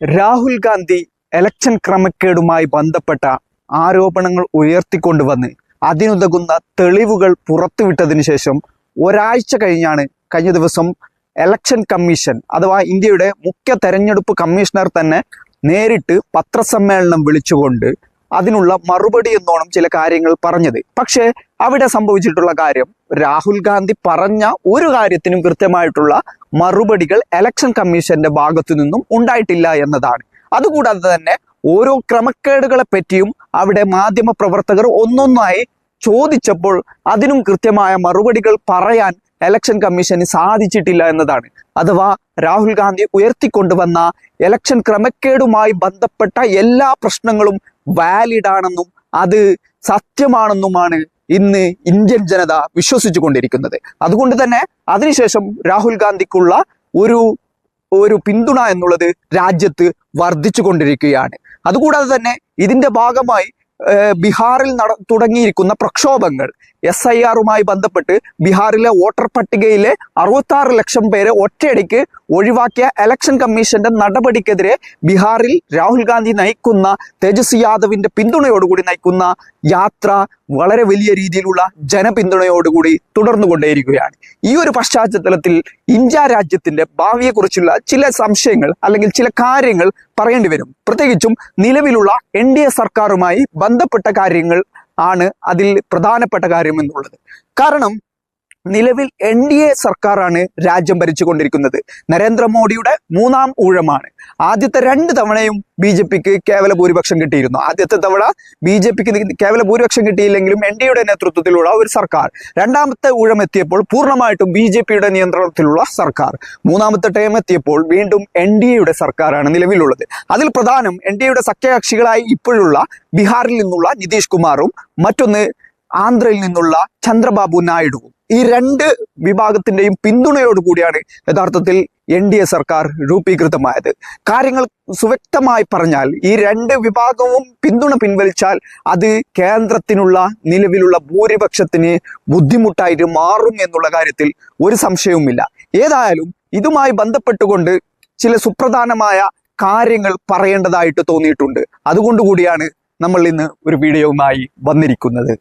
Rahul Gandhi election ക്രമക്കേടുമായി ബന്ധപ്പെട്ട ആരോപണങ്ങൾ ഉയർത്തിക്കൊണ്ടുവന്ന് അതിനുതകുന്ന തെളിവുകൾ പുറത്തുവിട്ടതിന് ശേഷം ഒരാഴ്ച കഴിഞ്ഞാണ് കഴിഞ്ഞ ദിവസം എലക്ഷൻ കമ്മീഷൻ അഥവാ ഇന്ത്യയുടെ മുഖ്യ തെരഞ്ഞെടുപ്പ് കമ്മീഷണർ തന്നെ നേരിട്ട് പത്രസമ്മേളനം വിളിച്ചുകൊണ്ട് അതിനുള്ള മറുപടി എന്നോണം ചില കാര്യങ്ങൾ പറഞ്ഞത്. പക്ഷേ അവിടെ സംഭവിച്ചിട്ടുള്ള കാര്യം രാഹുൽ ഗാന്ധി പറഞ്ഞ ഒരു കാര്യത്തിനും കൃത്യമായിട്ടുള്ള മറുപടികൾ എലക്ഷൻ കമ്മീഷന്റെ ഭാഗത്തു നിന്നും ഉണ്ടായിട്ടില്ല എന്നതാണ്. അതുകൂടാതെ തന്നെ ഓരോ ക്രമക്കേടുകളെ പറ്റിയും അവിടെ മാധ്യമ പ്രവർത്തകർ ഒന്നൊന്നായി ചോദിച്ചപ്പോൾ അതിനും കൃത്യമായ മറുപടികൾ പറയാൻ എലക്ഷൻ കമ്മീഷന് സാധിച്ചിട്ടില്ല എന്നതാണ്. അഥവാ രാഹുൽ ഗാന്ധി ഉയർത്തിക്കൊണ്ടുവന്ന എലക്ഷൻ ക്രമക്കേടുമായി ബന്ധപ്പെട്ട എല്ലാ പ്രശ്നങ്ങളും വാലിഡ് ആണെന്നും അത് സത്യമാണെന്നുമാണ് ഇന്ന് ഇന്ത്യൻ ജനത വിശ്വസിച്ചു കൊണ്ടിരിക്കുന്നത് അതുകൊണ്ട് തന്നെ അതിനുശേഷം രാഹുൽ ഗാന്ധിക്കുള്ള ഒരു ഒരു പിന്തുണ എന്നുള്ളത് രാജ്യത്ത് വർദ്ധിച്ചു കൊണ്ടിരിക്കുകയാണ് അതുകൂടാതെ തന്നെ ഇതിന്റെ ഭാഗമായി ബീഹാറിൽ നട തുടങ്ങിയിരിക്കുന്ന പ്രക്ഷോഭങ്ങൾ എസ് ഐ ആറുമായി ബന്ധപ്പെട്ട് ബീഹാറിലെ വോട്ടർ പട്ടികയിലെ അറുപത്തി ആറ് ലക്ഷം പേരെ ഒറ്റയടിക്ക് ഒഴിവാക്കിയ ഇലക്ഷൻ കമ്മീഷന്റെ നടപടിക്കെതിരെ ബീഹാറിൽ രാഹുൽ ഗാന്ധി നയിക്കുന്ന തേജസ്വി യാദവിന്റെ പിന്തുണയോടുകൂടി നയിക്കുന്ന യാത്ര വളരെ വലിയ രീതിയിലുള്ള ജനപിന്തുണയോടുകൂടി തുടർന്നുകൊണ്ടേയിരിക്കുകയാണ്. ഈ ഒരു പശ്ചാത്തലത്തിൽ ഇന്ത്യ രാജ്യത്തിന്റെ ഭാവിയെക്കുറിച്ചുള്ള ചില സംശയങ്ങൾ അല്ലെങ്കിൽ ചില കാര്യങ്ങൾ പറയേണ്ടി വരും. പ്രത്യേകിച്ചും നിലവിലുള്ള എൻ സർക്കാരുമായി ബന്ധപ്പെട്ട കാര്യങ്ങൾ ആണ് അതിൽ പ്രധാനപ്പെട്ട കാര്യം എന്നുള്ളത്. കാരണം നിലവിൽ എൻ ഡി എ സർക്കാരാണ് രാജ്യം ഭരിച്ചുകൊണ്ടിരിക്കുന്നത്. നരേന്ദ്രമോദിയുടെ മൂന്നാം ഊഴമാണ്. ആദ്യത്തെ രണ്ട് തവണയും ബി ജെ പിക്ക് കേവല ഭൂരിപക്ഷം കിട്ടിയിരുന്നു. ആദ്യത്തെ തവണ ബി ജെ പിക്ക് കേവല ഭൂരിപക്ഷം കിട്ടിയില്ലെങ്കിലും എൻ ഡി എയുടെ നേതൃത്വത്തിലുള്ള ഒരു സർക്കാർ. രണ്ടാമത്തെ ഊഴം എത്തിയപ്പോൾ പൂർണമായിട്ടും ബി ജെ പിയുടെ നിയന്ത്രണത്തിലുള്ള സർക്കാർ. മൂന്നാമത്തെ ടൈം എത്തിയപ്പോൾ വീണ്ടും എൻ ഡി എയുടെ സർക്കാരാണ് നിലവിലുള്ളത്. അതിൽ പ്രധാനം എൻ ഡി എയുടെ സഖ്യകക്ഷികളായി ഇപ്പോഴുള്ള ബീഹാറിൽ നിന്നുള്ള നിതീഷ് കുമാറും മറ്റൊന്ന് ആന്ധ്രയിൽ നിന്നുള്ള ചന്ദ്രബാബു നായിഡുവും ഈ രണ്ട് വിഭാഗത്തിന്റെയും പിന്തുണയോടുകൂടിയാണ് യഥാർത്ഥത്തിൽ എൻ ഡി എ സർക്കാർ രൂപീകൃതമായത്. കാര്യങ്ങൾ സുവ്യക്തമായി പറഞ്ഞാൽ ഈ രണ്ട് വിഭാഗവും പിന്തുണ പിൻവലിച്ചാൽ അത് കേന്ദ്രത്തിനുള്ള നിലവിലുള്ള ഭൂരിപക്ഷത്തിന് ബുദ്ധിമുട്ടായിട്ട് മാറും എന്നുള്ള കാര്യത്തിൽ ഒരു സംശയവുമില്ല. ഏതായാലും ഇതുമായി ബന്ധപ്പെട്ടുകൊണ്ട് ചില സുപ്രധാനമായ കാര്യങ്ങൾ പറയേണ്ടതായിട്ട് തോന്നിയിട്ടുണ്ട്. അതുകൊണ്ടുകൂടിയാണ് നമ്മൾ ഇന്ന് ഒരു വീഡിയോവുമായി വന്നിരിക്കുന്നത്.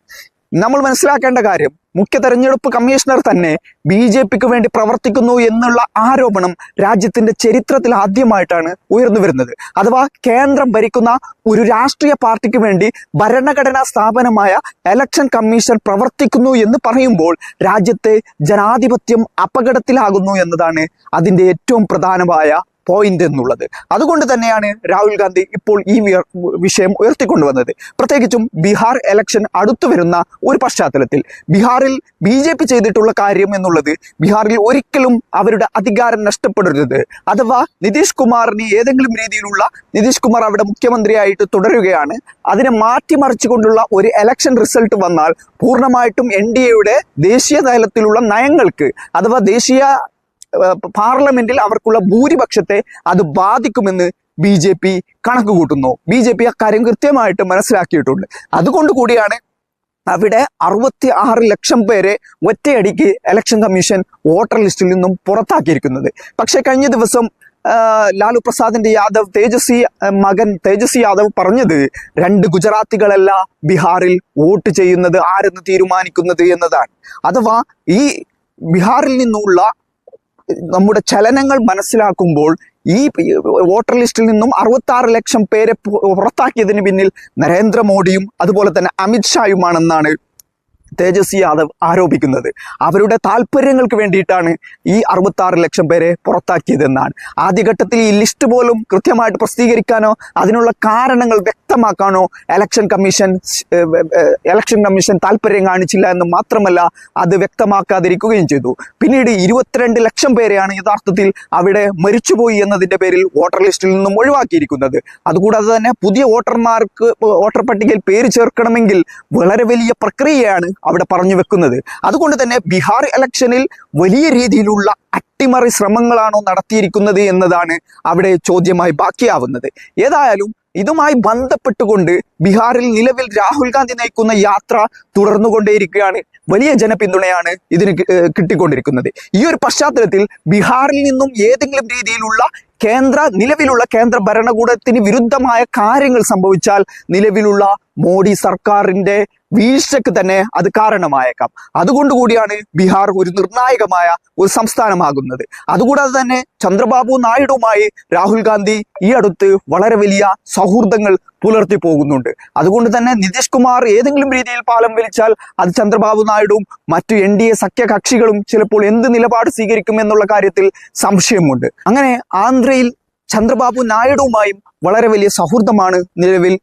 നമ്മൾ മനസ്സിലാക്കേണ്ട കാര്യം മുഖ്യ തെരഞ്ഞെടുപ്പ് കമ്മീഷണർ തന്നെ ബി ജെ പിക്ക് വേണ്ടി പ്രവർത്തിക്കുന്നു എന്നുള്ള ആരോപണം രാജ്യത്തിന്റെ ചരിത്രത്തിൽ ആദ്യമായിട്ടാണ് ഉയർന്നു വരുന്നത്. അഥവാ കേന്ദ്രം ഭരിക്കുന്ന ഒരു രാഷ്ട്രീയ പാർട്ടിക്ക് വേണ്ടി ഭരണഘടനാ സ്ഥാപനമായ ഇലക്ഷൻ കമ്മീഷൻ പ്രവർത്തിക്കുന്നു എന്ന് പറയുമ്പോൾ രാജ്യത്തെ ജനാധിപത്യം അപകടത്തിലാകുന്നു എന്നതാണ് അതിന്റെ ഏറ്റവും പ്രധാനമായ പോയിന്റ് എന്നുള്ളത്. അതുകൊണ്ട് തന്നെയാണ് രാഹുൽ ഗാന്ധി ഇപ്പോൾ ഈ വിഷയം ഉയർത്തിക്കൊണ്ടുവന്നത്. പ്രത്യേകിച്ചും ബീഹാർ എലക്ഷൻ അടുത്തു വരുന്ന ഒരു പശ്ചാത്തലത്തിൽ. ബീഹാറിൽ ബി ജെ പി ചെയ്തിട്ടുള്ള കാര്യം എന്നുള്ളത് ബീഹാറിൽ ഒരിക്കലും അവരുടെ അധികാരം നഷ്ടപ്പെടരുത്. അഥവാ നിതീഷ് കുമാറിന് ഏതെങ്കിലും രീതിയിലുള്ള നിതീഷ് കുമാർ അവിടെ മുഖ്യമന്ത്രിയായിട്ട് തുടരുകയാണ്. അതിനെ മാറ്റിമറിച്ചുകൊണ്ടുള്ള ഒരു എലക്ഷൻ റിസൾട്ട് വന്നാൽ പൂർണമായിട്ടും എൻ ഡി എയുടെ ദേശീയ തലത്തിലുള്ള നയങ്ങൾക്ക് അഥവാ ദേശീയ പാർലമെന്റിൽ അവർക്കുള്ള ഭൂരിപക്ഷത്തെ അത് ബാധിക്കുമെന്ന് ബി ജെ പി കണക്ക് കൂട്ടുന്നു ബി ജെ പി അക്കാര്യം കൃത്യമായിട്ട് മനസ്സിലാക്കിയിട്ടുണ്ട്. അതുകൊണ്ട് കൂടിയാണ് അവിടെ അറുപത്തി ആറ് ലക്ഷം പേരെ ഒറ്റയടിക്ക് ഇലക്ഷൻ കമ്മീഷൻ വോട്ടർ ലിസ്റ്റിൽ നിന്നും പുറത്താക്കിയിരിക്കുന്നത്. പക്ഷെ കഴിഞ്ഞ ദിവസം ലാലു പ്രസാദിന്റെ യാദവ് തേജസ്വി മകൻ തേജസ്വി യാദവ് പറഞ്ഞത് രണ്ട് ഗുജറാത്തികളല്ല ബീഹാറിൽ വോട്ട് ചെയ്യുന്നത് ആരെന്ന് തീരുമാനിക്കുന്നത് എന്നതാണ്. അഥവാ ഈ ബീഹാറിൽ നിന്നുള്ള നമ്മുടെ ചലനങ്ങൾ മനസ്സിലാക്കുമ്പോൾ ഈ വോട്ടർ ലിസ്റ്റിൽ നിന്നും അറുപത്തി ആറ് ലക്ഷം പേരെ പുറത്താക്കിയതിന് പിന്നിൽ നരേന്ദ്രമോദിയും അതുപോലെ തന്നെ അമിത്ഷായുമാണെന്നാണ് തേജസ്വി യാദവ് ആരോപിക്കുന്നത്. അവരുടെ താല്പര്യങ്ങൾക്ക് വേണ്ടിയിട്ടാണ് ഈ അറുപത്തി ആറ് ലക്ഷം പേരെ പുറത്താക്കിയതെന്നാണ്. ആദ്യഘട്ടത്തിൽ ഈ ലിസ്റ്റ് പോലും കൃത്യമായിട്ട് പ്രസിദ്ധീകരിക്കാനോ അതിനുള്ള കാരണങ്ങൾ വ്യക്തമാക്കാനോ എലക്ഷൻ കമ്മീഷൻ ഇലക്ഷൻ കമ്മീഷൻ താല്പര്യം കാണിച്ചില്ല എന്ന് മാത്രമല്ല അത് വ്യക്തമാക്കാതിരിക്കുകയും ചെയ്തു. പിന്നീട് ഇരുപത്തിരണ്ട് ലക്ഷം പേരെയാണ് യഥാർത്ഥത്തിൽ അവിടെ മരിച്ചുപോയി എന്നതിന്റെ പേരിൽ വോട്ടർ ലിസ്റ്റിൽ നിന്നും ഒഴിവാക്കിയിരിക്കുന്നത്. അതുകൂടാതെ തന്നെ പുതിയ വോട്ടർമാർക്ക് വോട്ടർ പട്ടികയിൽ പേര് ചേർക്കണമെങ്കിൽ വളരെ വലിയ പ്രക്രിയയാണ് അവിടെ പറഞ്ഞു വെക്കുന്നത്. അതുകൊണ്ട് തന്നെ ബീഹാർ ഇലക്ഷനിൽ വലിയ രീതിയിലുള്ള അട്ടിമറി ശ്രമങ്ങളാണോ നടത്തിയിരിക്കുന്നത് എന്നതാണ് അവിടെ ചോദ്യമായി ബാക്കിയാവുന്നത്. ഏതായാലും ഇതുമായി ബന്ധപ്പെട്ടുകൊണ്ട് ബീഹാറിൽ നിലവിൽ രാഹുൽ ഗാന്ധി നയിക്കുന്ന യാത്ര തുടർന്നുകൊണ്ടേയിരിക്കുകയാണ്. വലിയ ജനപിന്തുണയാണ് ഇതിന് കിട്ടിക്കൊണ്ടിരിക്കുന്നത്. ഈ ഒരു പശ്ചാത്തലത്തിൽ ബീഹാറിൽ നിന്നും ഏതെങ്കിലും രീതിയിലുള്ള കേന്ദ്ര നിലവിലുള്ള കേന്ദ്ര ഭരണകൂടത്തിന് വിരുദ്ധമായ കാര്യങ്ങൾ സംഭവിച്ചാൽ നിലവിലുള്ള മോഡി സർക്കാരിന്റെ വീഴ്ചക്ക് തന്നെ അത് കാരണമായേക്കാം. അതുകൊണ്ട് കൂടിയാണ് ബീഹാർ ഒരു നിർണായകമായ ഒരു സംസ്ഥാനമാകുന്നത്. അതുകൂടാതെ തന്നെ ചന്ദ്രബാബു നായിഡുവുമായി രാഹുൽ ഗാന്ധി ഈ അടുത്ത് വളരെ വലിയ സൗഹൃദങ്ങൾ പുലർത്തി പോകുന്നുണ്ട്. അതുകൊണ്ട് തന്നെ നിതീഷ് കുമാർ ഏതെങ്കിലും രീതിയിൽ പാലം വലിച്ചാൽ അത് ചന്ദ്രബാബു നായിഡുവും മറ്റു എൻ ഡി എ സഖ്യകക്ഷികളും ചിലപ്പോൾ എന്ത് നിലപാട് സ്വീകരിക്കും എന്നുള്ള കാര്യത്തിൽ സംശയമുണ്ട്. അങ്ങനെ ആന്ധ്രയിൽ ചന്ദ്രബാബു നായിഡുവുമായും വളരെ വലിയ സൗഹൃദമാണ് നിലവിൽ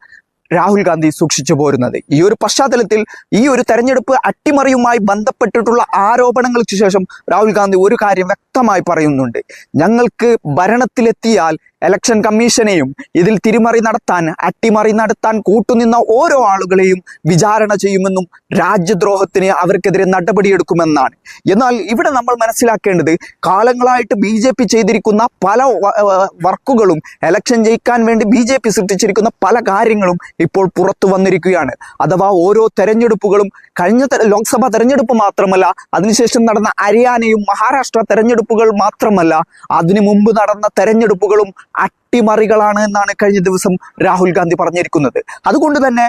രാഹുൽ ഗാന്ധി സൂക്ഷിച്ചു പോരുന്നത്. ഈ ഒരു പശ്ചാത്തലത്തിൽ ഈ ഒരു തെരഞ്ഞെടുപ്പ് അട്ടിമറിയുമായി ബന്ധപ്പെട്ടിട്ടുള്ള ആരോപണങ്ങൾക്ക് ശേഷം രാഹുൽ ഗാന്ധി ഒരു കാര്യം വ്യക്തമായി പറയുന്നുണ്ട്. ഞങ്ങൾക്ക് ഭരണത്തിലെത്തിയാൽ ഇലക്ഷൻ കമ്മീഷനെയും ഇതിൽ തിരിമറി നടത്താൻ അട്ടിമറി നടത്താൻ കൂട്ടുനിന്ന ഓരോ ആളുകളെയും വിചാരണ ചെയ്യുമെന്നും രാജ്യദ്രോഹത്തിന് അവർക്കെതിരെ നടപടിയെടുക്കുമെന്നാണ്. എന്നാൽ ഇവിടെ നമ്മൾ മനസ്സിലാക്കേണ്ടത് കാലങ്ങളായിട്ട് ബി ജെ പി ചെയ്തിരിക്കുന്ന പല വർക്കുകളും എലക്ഷൻ ജയിക്കാൻ വേണ്ടി ബി ജെ പി സൃഷ്ടിച്ചിരിക്കുന്ന പല കാര്യങ്ങളും ഇപ്പോൾ പുറത്തു വന്നിരിക്കുകയാണ്. അഥവാ ഓരോ തെരഞ്ഞെടുപ്പുകളും കഴിഞ്ഞ ലോക്സഭാ തെരഞ്ഞെടുപ്പ് മാത്രമല്ല അതിനുശേഷം നടന്ന ഹരിയാനയും മഹാരാഷ്ട്ര തെരഞ്ഞെടുപ്പുകൾ മാത്രമല്ല അതിനു മുമ്പ് നടന്ന തെരഞ്ഞെടുപ്പുകളും അട്ടിമറികളാണ് എന്നാണ് കഴിഞ്ഞ ദിവസം രാഹുൽ ഗാന്ധി പറഞ്ഞിരിക്കുന്നത്. അതുകൊണ്ട് തന്നെ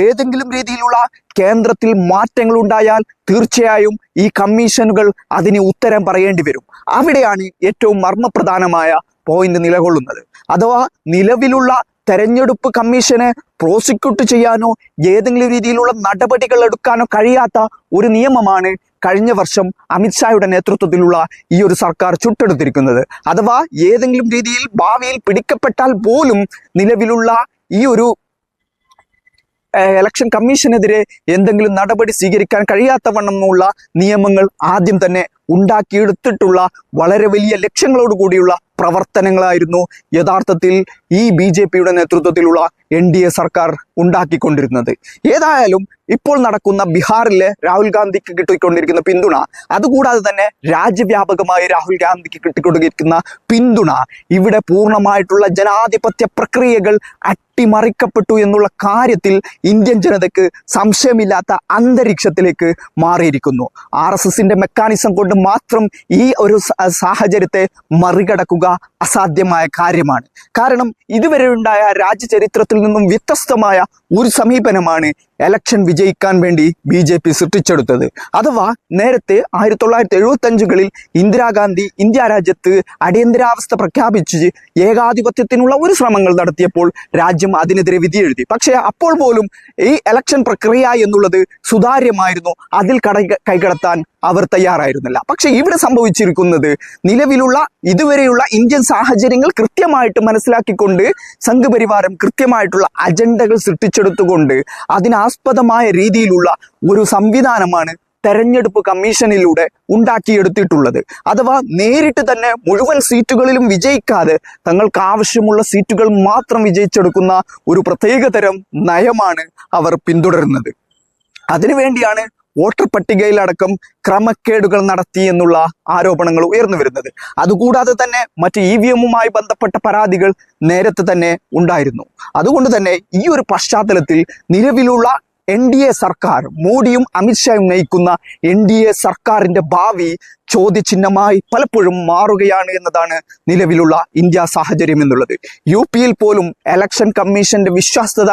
ഏതെങ്കിലും രീതിയിലുള്ള കേന്ദ്രത്തിൽ മാറ്റങ്ങൾ ഉണ്ടായാൽ തീർച്ചയായും ഈ കമ്മീഷനുകൾ അതിന് ഉത്തരം പറയേണ്ടി വരും. അവിടെയാണ് ഏറ്റവും മർമ്മപ്രധാനമായ പോയിന്റ് നിലകൊള്ളുന്നത്. അഥവാ നിലവിലുള്ള തെരഞ്ഞെടുപ്പ് കമ്മീഷനെ പ്രോസിക്യൂട്ട് ചെയ്യാനോ ഏതെങ്കിലും രീതിയിലുള്ള നടപടികൾ എടുക്കാനോ കഴിയാത്ത ഒരു നിയമമാണ് കഴിഞ്ഞ വർഷം അമിത്ഷായുടെ നേതൃത്വത്തിലുള്ള ഈ ഒരു സർക്കാർ ചുട്ടെടുത്തിരിക്കുന്നത്. അഥവാ ഏതെങ്കിലും രീതിയിൽ ഭാവിയിൽ പിടിക്കപ്പെട്ടാൽ പോലും നിലവിലുള്ള ഈ ഒരു ഇലക്ഷൻ കമ്മീഷനെതിരെ എന്തെങ്കിലും നടപടി സ്വീകരിക്കാൻ കഴിയാത്തവണ്ണമുള്ള നിയമങ്ങൾ ആദ്യം തന്നെ ഉണ്ടാക്കിയെടുത്തിട്ടുള്ള വളരെ വലിയ ലക്ഷ്യങ്ങളോട് കൂടിയുള്ള പ്രവർത്തനങ്ങളായിരുന്നു. യഥാർത്ഥത്തിൽ ഈ ബി ജെ പിയുടെ നേതൃത്വത്തിലുള്ള എൻ ഡി എ സർക്കാർ ഉണ്ടാക്കിക്കൊണ്ടിരുന്നത്. ഏതായാലും ഇപ്പോൾ നടക്കുന്ന ബീഹാറിലെ രാഹുൽ ഗാന്ധിക്ക് കിട്ടിക്കൊണ്ടിരിക്കുന്ന പിന്തുണ അതുകൂടാതെ തന്നെ രാജ്യവ്യാപകമായി രാഹുൽ ഗാന്ധിക്ക് കിട്ടിക്കൊണ്ടിരിക്കുന്ന പിന്തുണ ഇവിടെ പൂർണമായിട്ടുള്ള ജനാധിപത്യ പ്രക്രിയകൾ അട്ടിമറിക്കപ്പെട്ടു എന്നുള്ള കാര്യത്തിൽ ഇന്ത്യൻ ജനതയ്ക്ക് സംശയമില്ലാത്ത അന്തരീക്ഷത്തിലേക്ക് മാറിയിരിക്കുന്നു. ആർ എസ് എസിന്റെ മെക്കാനിസം കൊണ്ട് മാത്രം ഈ ഒരു സാഹചര്യത്തെ മറികടക്കുക അസാധ്യമായ കാര്യമാണ്. കാരണം ഇതുവരെ ഉണ്ടായ രാജ്യ ചരിത്രത്തിൽ നിന്നും വ്യത്യസ്തമായ ഒരു സമീപനമാണ് എലക്ഷൻ വിജയിക്കാൻ വേണ്ടി ബി ജെ പി സൃഷ്ടിച്ചെടുത്തത്. അഥവാ നേരത്തെ ആയിരത്തി തൊള്ളായിരത്തി എഴുപത്തി അഞ്ചുകളിൽ ഇന്ദിരാഗാന്ധി ഇന്ത്യ രാജ്യത്ത് അടിയന്തരാവസ്ഥ പ്രഖ്യാപിച്ച് ഏകാധിപത്യത്തിനുള്ള ഒരു ശ്രമങ്ങൾ നടത്തിയപ്പോൾ രാജ്യം അതിനെതിരെ വിധിയെഴുതി. പക്ഷേ അപ്പോൾ പോലും ഈ എലക്ഷൻ പ്രക്രിയ എന്നുള്ളത് സുതാര്യമായിരുന്നു. അതിൽ കട കൈകടത്താൻ അവർ തയ്യാറായിരുന്നില്ല. പക്ഷേ ഇവിടെ സംഭവിച്ചിരിക്കുന്നത് നിലവിലുള്ള ഇതുവരെയുള്ള ഇന്ത്യൻ സാഹചര്യങ്ങൾ കൃത്യമായിട്ട് മനസ്സിലാക്കിക്കൊണ്ട് സംഘപരിവാരം കൃത്യമായിട്ടുള്ള അജണ്ടകൾ സൃഷ്ടിച്ചെടുത്തുകൊണ്ട് അതിനാസ്പദമായ രീതിയിലുള്ള ഒരു സംവിധാനമാണ് തെരഞ്ഞെടുപ്പ് കമ്മീഷനിലൂടെ ഉണ്ടാക്കിയെടുത്തിട്ടുള്ളത്. അഥവാ നേരിട്ട് തന്നെ മുഴുവൻ സീറ്റുകളിലും വിജയിക്കാതെ തങ്ങൾക്ക് ആവശ്യമുള്ള സീറ്റുകൾ മാത്രം വിജയിച്ചെടുക്കുന്ന ഒരു പ്രത്യേകതരം നയമാണ് അവർ പിന്തുടരുന്നത്. അതിനുവേണ്ടിയാണ് വോട്ടർ പട്ടികയിലടക്കം ക്രമക്കേടുകൾ നടത്തി എന്നുള്ള ആരോപണങ്ങൾ ഉയർന്നു വരുന്നത്. അതുകൂടാതെ തന്നെ മറ്റ് ഇ വി എമ്മുമായി ബന്ധപ്പെട്ട പരാതികൾ നേരത്തെ തന്നെ ഉണ്ടായിരുന്നു. അതുകൊണ്ട് തന്നെ ഈ ഒരു പശ്ചാത്തലത്തിൽ നിലവിലുള്ള എൻ ഡി എ സർക്കാർ മോഡിയും അമിത്ഷായും നയിക്കുന്ന എൻ ഡി എ സർക്കാരിന്റെ ഭാവി ചോദ്യചിഹ്നമായി പലപ്പോഴും മാറുകയാണ് എന്നതാണ് നിലവിലുള്ള ഇന്ത്യ സാഹചര്യം എന്നുള്ളത്. യു പിയിൽ പോലും എലക്ഷൻ കമ്മീഷന്റെ വിശ്വാസ്യത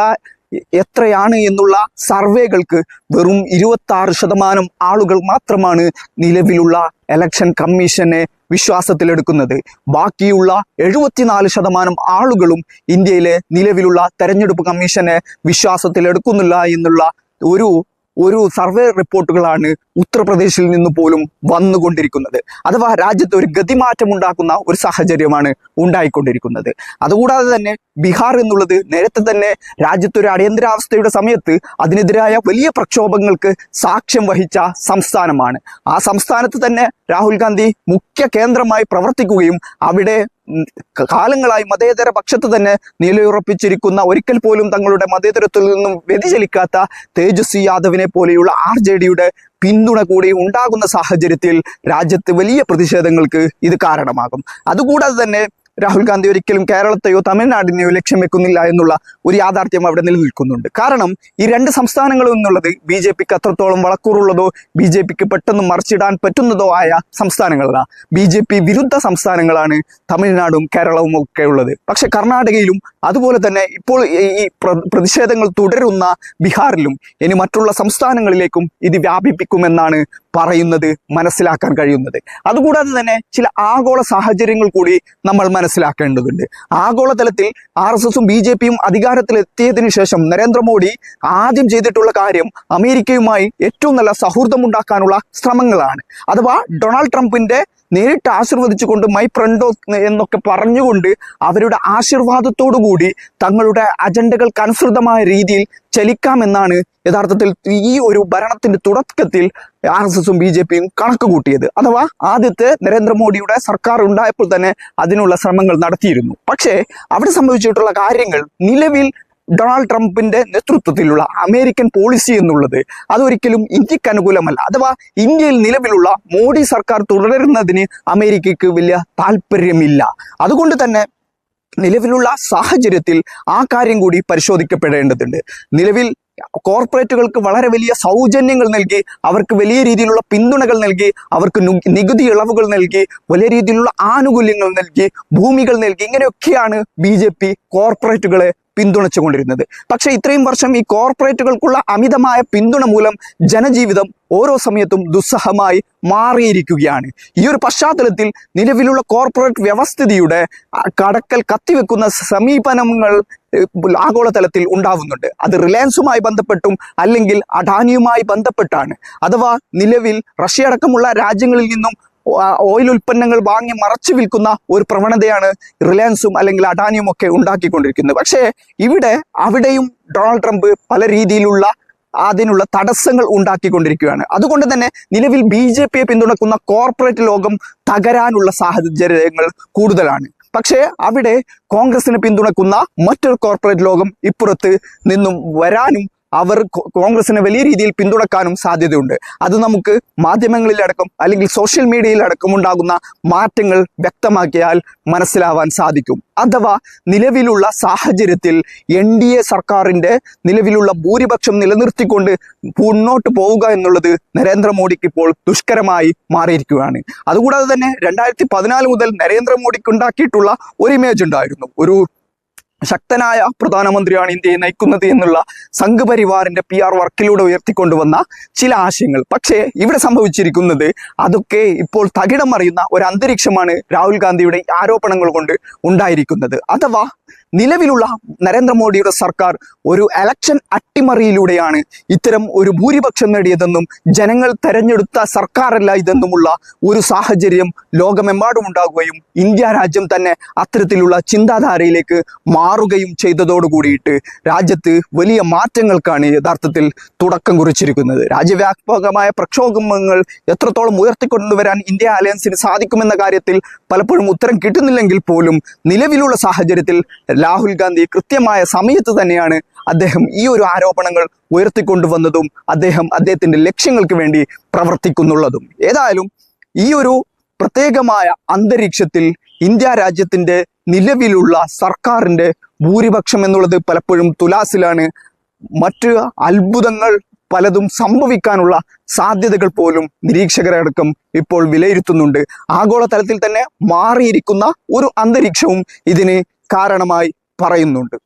എത്രയാണ് എന്നുള്ള സർവേകൾക്ക് വെറും ഇരുപത്തി ശതമാനം ആളുകൾ മാത്രമാണ് നിലവിലുള്ള എലക്ഷൻ കമ്മീഷനെ വിശ്വാസത്തിലെടുക്കുന്നത്. ബാക്കിയുള്ള എഴുപത്തിനാല് ശതമാനം ആളുകളും ഇന്ത്യയിലെ നിലവിലുള്ള തെരഞ്ഞെടുപ്പ് കമ്മീഷനെ വിശ്വാസത്തിലെടുക്കുന്നില്ല എന്നുള്ള ഒരു ഒരു സർവേ റിപ്പോർട്ടുകളാണ് ഉത്തർപ്രദേശിൽ നിന്ന് പോലും വന്നുകൊണ്ടിരിക്കുന്നത്. അഥവാ രാജ്യത്ത് ഒരു ഗതിമാറ്റം ഉണ്ടാക്കുന്ന ഒരു സാഹചര്യമാണ് ഉണ്ടായിക്കൊണ്ടിരിക്കുന്നത്. അതുകൂടാതെ തന്നെ ബീഹാർ എന്നുള്ളത് നേരത്തെ തന്നെ രാജ്യത്ത് ഒരു അടിയന്തരാവസ്ഥയുടെ സമയത്ത് അതിനെതിരായ വലിയ പ്രക്ഷോഭങ്ങൾക്ക് സാക്ഷ്യം വഹിച്ച സംസ്ഥാനമാണ്. ആ സംസ്ഥാനത്ത് തന്നെ രാഹുൽ ഗാന്ധി മുഖ്യ കേന്ദ്രമായി പ്രവർത്തിക്കുകയും അവിടെ കാലങ്ങളായി മതേതര പക്ഷത്ത് തന്നെ നിലയുറപ്പിച്ചിരിക്കുന്ന ഒരിക്കൽ പോലും തങ്ങളുടെ മതേതരത്തിൽ നിന്നും വ്യതിചലിക്കാത്ത തേജസ്വി യാദവിനെ പോലെയുള്ള ആർ ജെ ഡിയുടെ പിന്തുണ കൂടി ഉണ്ടാകുന്ന സാഹചര്യത്തിൽ രാജ്യത്ത് വലിയ പ്രതിഷേധങ്ങൾക്ക് ഇത് കാരണമാകും. അതുകൂടാതെ തന്നെ രാഹുൽ ഗാന്ധി ഒരിക്കലും കേരളത്തെയോ തമിഴ്നാടിനെയോ ലക്ഷ്യം വെക്കുന്നില്ല എന്നുള്ള ഒരു യാഥാർത്ഥ്യം അവിടെ നിലനിൽക്കുന്നുണ്ട്. കാരണം ഈ രണ്ട് സംസ്ഥാനങ്ങളും എന്നുള്ളത് ബി ജെ പിക്ക് അത്രത്തോളം വളക്കൂറുള്ളതോ ബി ജെ പിക്ക് പെട്ടെന്ന് മറിച്ചിടാൻ പറ്റുന്നതോ ആയ സംസ്ഥാനങ്ങളാണ്. ബി ജെ പി വിരുദ്ധ സംസ്ഥാനങ്ങളാണ് തമിഴ്നാടും കേരളവും ഒക്കെ ഉള്ളത്. പക്ഷെ കർണാടകയിലും അതുപോലെ തന്നെ ഇപ്പോൾ ഈ പ്രതിഷേധങ്ങൾ തുടരുന്ന ബീഹാറിലും ഇനി മറ്റുള്ള സംസ്ഥാനങ്ങളിലേക്കും ഇത് വ്യാപിപ്പിക്കുമെന്നാണ് പറയുന്നത് മനസ്സിലാക്കാൻ കഴിയുന്നത്. അതുകൂടാതെ തന്നെ ചില ആഗോള സാഹചര്യങ്ങൾ കൂടി നമ്മൾ മനസ്സിലാക്കേണ്ടതുണ്ട്. ആഗോളതലത്തിൽ ആർ എസ് എസും ബി ജെ പിയും അധികാരത്തിലെത്തിയതിനു ശേഷം നരേന്ദ്രമോദി ആദ്യം ചെയ്തിട്ടുള്ള കാര്യം അമേരിക്കയുമായി ഏറ്റവും നല്ല സൗഹൃദമുണ്ടാക്കാനുള്ള ശ്രമങ്ങളാണ്. അഥവാ ഡൊണാൾഡ് ട്രംപിന്റെ നേരിട്ട് ആശീർവദിച്ചുകൊണ്ട് മൈ ഫ്രണ്ടോ എന്നൊക്കെ പറഞ്ഞുകൊണ്ട് അവരുടെ ആശീർവാദത്തോടു കൂടി തങ്ങളുടെ അജണ്ടകൾക്ക് അനുസൃതമായ രീതിയിൽ ചലിക്കാമെന്നാണ് യഥാർത്ഥത്തിൽ ഈ ഒരു ഭരണത്തിന്റെ തുടക്കത്തിൽ ആർ എസ് എസും ബി ജെ പിയും കണക്ക് കൂട്ടിയത്. അഥവാ ആദ്യത്തെ നരേന്ദ്രമോദിയുടെ സർക്കാർ ഉണ്ടായപ്പോൾ തന്നെ അതിനുള്ള ശ്രമങ്ങൾ നടത്തിയിരുന്നു. പക്ഷേ അവിടെ സംഭവിച്ചിട്ടുള്ള കാര്യങ്ങൾ നിലവിൽ ഡൊണാൾഡ് ട്രംപിന്റെ നേതൃത്വത്തിലുള്ള അമേരിക്കൻ പോളിസി എന്നുള്ളത് അതൊരിക്കലും ഇന്ത്യയ്ക്ക് അനുകൂലമല്ല. അഥവാ ഇന്ത്യയിൽ നിലവിലുള്ള മോഡി സർക്കാർ തുടരുന്നതിന് അമേരിക്കയ്ക്ക് വലിയ താല്പര്യമില്ല അതുകൊണ്ട് തന്നെ നിലവിലുള്ള സാഹചര്യത്തിൽ ആ കാര്യം കൂടി പരിശോധിക്കപ്പെടേണ്ടതുണ്ട്. നിലവിൽ കോർപ്പറേറ്റുകൾക്ക് വളരെ വലിയ സൗജന്യങ്ങൾ നൽകി അവർക്ക് വലിയ രീതിയിലുള്ള പിന്തുണകൾ നൽകി അവർക്ക് നികുതി ഇളവുകൾ നൽകി വലിയ രീതിയിലുള്ള ആനുകൂല്യങ്ങൾ നൽകി ഭൂമികൾ നൽകി ഇങ്ങനെയൊക്കെയാണ് ബി ജെ പി കോർപ്പറേറ്റുകളെ പിന്തുണച്ചുകൊണ്ടിരുന്നത്. പക്ഷേ ഇത്രയും വർഷം ഈ കോർപ്പറേറ്റുകൾക്കുള്ള അമിതമായ പിന്തുണ മൂലം ജനജീവിതം ഓരോ സമയത്തും ദുസ്സഹമായി മാറിയിരിക്കുകയാണ്. ഈ ഒരു പശ്ചാത്തലത്തിൽ നിലവിലുള്ള കോർപ്പറേറ്റ് വ്യവസ്ഥിതിയുടെ കടക്കൽ കത്തിവെക്കുന്ന സമീപനങ്ങൾ ആഗോളതലത്തിൽ ഉണ്ടാവുന്നുണ്ട്. അത് റിലയൻസുമായി ബന്ധപ്പെട്ടും അല്ലെങ്കിൽ അഡാനിയുമായി ബന്ധപ്പെട്ടാണ്. അഥവാ നിലവിൽ റഷ്യ അടക്കമുള്ള രാജ്യങ്ങളിൽ നിന്നും ഓയിൽ ഉൽപ്പന്നങ്ങൾ വാങ്ങി മറച്ചു വിൽക്കുന്ന ഒരു പ്രവണതയാണ് റിലയൻസും അല്ലെങ്കിൽ അഡാനിയും ഒക്കെ ഉണ്ടാക്കിക്കൊണ്ടിരിക്കുന്നത്. പക്ഷേ ഇവിടെ അവിടെയും ഡൊണാൾഡ് ട്രംപ് പല രീതിയിലുള്ള അതിനുള്ള തടസ്സങ്ങൾ ഉണ്ടാക്കിക്കൊണ്ടിരിക്കുകയാണ്. അതുകൊണ്ട് തന്നെ നിലവിൽ ബി ജെ പിയെ പിന്തുണക്കുന്ന കോർപ്പറേറ്റ് ലോകം തകരാനുള്ള സാഹചര്യങ്ങൾ കൂടുതലാണ്. പക്ഷേ അവിടെ കോൺഗ്രസിനെ പിന്തുണക്കുന്ന മറ്റൊരു കോർപ്പറേറ്റ് ലോകം ഇപ്പുറത്ത് നിന്നും വരാനും അവർ കോൺഗ്രസിനെ വലിയ രീതിയിൽ പിന്തുണക്കാനും സാധ്യതയുണ്ട്. അത് നമുക്ക് മാധ്യമങ്ങളിലടക്കം അല്ലെങ്കിൽ സോഷ്യൽ മീഡിയയിലടക്കം ഉണ്ടാകുന്ന മാറ്റങ്ങൾ വ്യക്തമാക്കിയാൽ മനസ്സിലാവാൻ സാധിക്കും. അഥവാ നിലവിലുള്ള സാഹചര്യത്തിൽ എൻ ഡി എ സർക്കാരിന്റെ നിലവിലുള്ള ഭൂരിപക്ഷം നിലനിർത്തിക്കൊണ്ട് മുന്നോട്ട് പോവുക എന്നുള്ളത് നരേന്ദ്രമോദിക്ക് ഇപ്പോൾ ദുഷ്കരമായി മാറിയിരിക്കുകയാണ്. അതുകൂടാതെ തന്നെ രണ്ടായിരത്തി പതിനാല് മുതൽ നരേന്ദ്രമോദിക്ക് ഉണ്ടാക്കിയിട്ടുള്ള ഒരു ഇമേജ് ഉണ്ടായിരുന്നു. ഒരു ശക്തനായ പ്രധാനമന്ത്രിയാണ് ഇന്ത്യയെ നയിക്കുന്നത് എന്നുള്ള സംഘപരിവാറിന്റെ പി ആർ വർക്കിലൂടെ ഉയർത്തിക്കൊണ്ടുവന്ന ചില ആശയങ്ങൾ. പക്ഷേ ഇവിടെ സംഭവിച്ചിരിക്കുന്നത് അതൊക്കെ ഇപ്പോൾ തകിടം മറിയുന്ന ഒരു അന്തരീക്ഷമാണ് രാഹുൽ ഗാന്ധിയുടെ ആരോപണങ്ങൾ കൊണ്ട് ഉണ്ടായിരിക്കുന്നത്. അഥവാ നിലവിലുള്ള നരേന്ദ്രമോദിയുടെ സർക്കാർ ഒരു എലക്ഷൻ അട്ടിമറിയിലൂടെയാണ് ഇത്തരം ഒരു ഭൂരിപക്ഷം നേടിയതെന്നും ജനങ്ങൾ തെരഞ്ഞെടുത്ത സർക്കാരല്ല ഇതെന്നുമുള്ള ഒരു സാഹചര്യം ലോകമെമ്പാടും ഉണ്ടാകുകയും ഇന്ത്യ രാജ്യം തന്നെ അത്തരത്തിലുള്ള ചിന്താധാരയിലേക്ക് മാറുകയും ചെയ്തതോടു കൂടിയിട്ട് രാജ്യത്ത് വലിയ മാറ്റങ്ങൾക്കാണ് യഥാർത്ഥത്തിൽ തുടക്കം കുറിച്ചിരിക്കുന്നത്. രാജ്യവ്യാപകമായ പ്രക്ഷോഭങ്ങൾ എത്രത്തോളം ഉയർത്തിക്കൊണ്ടുവരാൻ ഇന്ത്യ അലയൻസിന് സാധിക്കുമെന്ന കാര്യത്തിൽ പലപ്പോഴും ഉത്തരം കിട്ടുന്നില്ലെങ്കിൽ പോലും നിലവിലുള്ള സാഹചര്യത്തിൽ രാഹുൽ ഗാന്ധി കൃത്യമായ സമയത്ത് തന്നെയാണ് അദ്ദേഹം ഈ ഒരു ആരോപണങ്ങൾ ഉയർത്തിക്കൊണ്ടുവന്നതും അദ്ദേഹം അദ്ദേഹത്തിന്റെ ലക്ഷ്യങ്ങൾക്ക് വേണ്ടി പ്രവർത്തിക്കുന്നുള്ളതും. ഏതായാലും ഈ ഒരു പ്രത്യേകമായ അന്തരീക്ഷത്തിൽ ഇന്ത്യ രാജ്യത്തിന്റെ നിലവിലുള്ള സർക്കാരിന്റെ ഭൂരിപക്ഷം എന്നുള്ളത് പലപ്പോഴും തുലാസിലാണ്. മറ്റ് അത്ഭുതങ്ങൾ പലതും സംഭവിക്കാനുള്ള സാധ്യതകൾ പോലും നിരീക്ഷകരടക്കം ഇപ്പോൾ വിലയിരുത്തുന്നുണ്ട്. ആഗോളതലത്തിൽ തന്നെ മാറിയിരിക്കുന്ന ഒരു അന്തരീക്ഷവും ഇതിന് കാരണമായി പറയുന്നുണ്ട്.